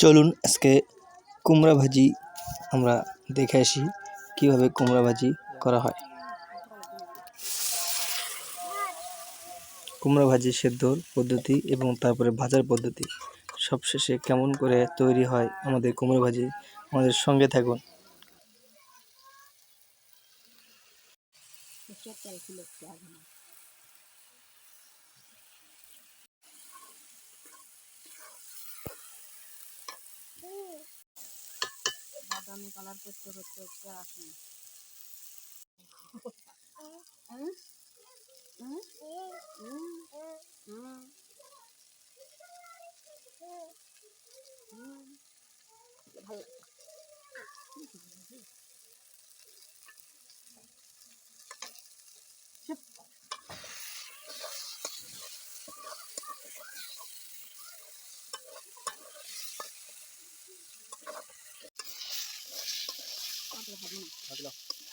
চলুন আজকে কুমড়া ভাজি আমরা দেখে আসি, কীভাবে কুমড়া ভাজি করা হয়। কুমড়া ভাজি সেদ্ধর পদ্ধতি এবং তারপরে ভাজার পদ্ধতি, সবশেষে কেমন করে তৈরি হয় আমাদের কুমড়ো ভাজি, আমাদের সঙ্গে থাকুন। বাদামি কালার করতে করতে করতে আসুন। ভালো Yang?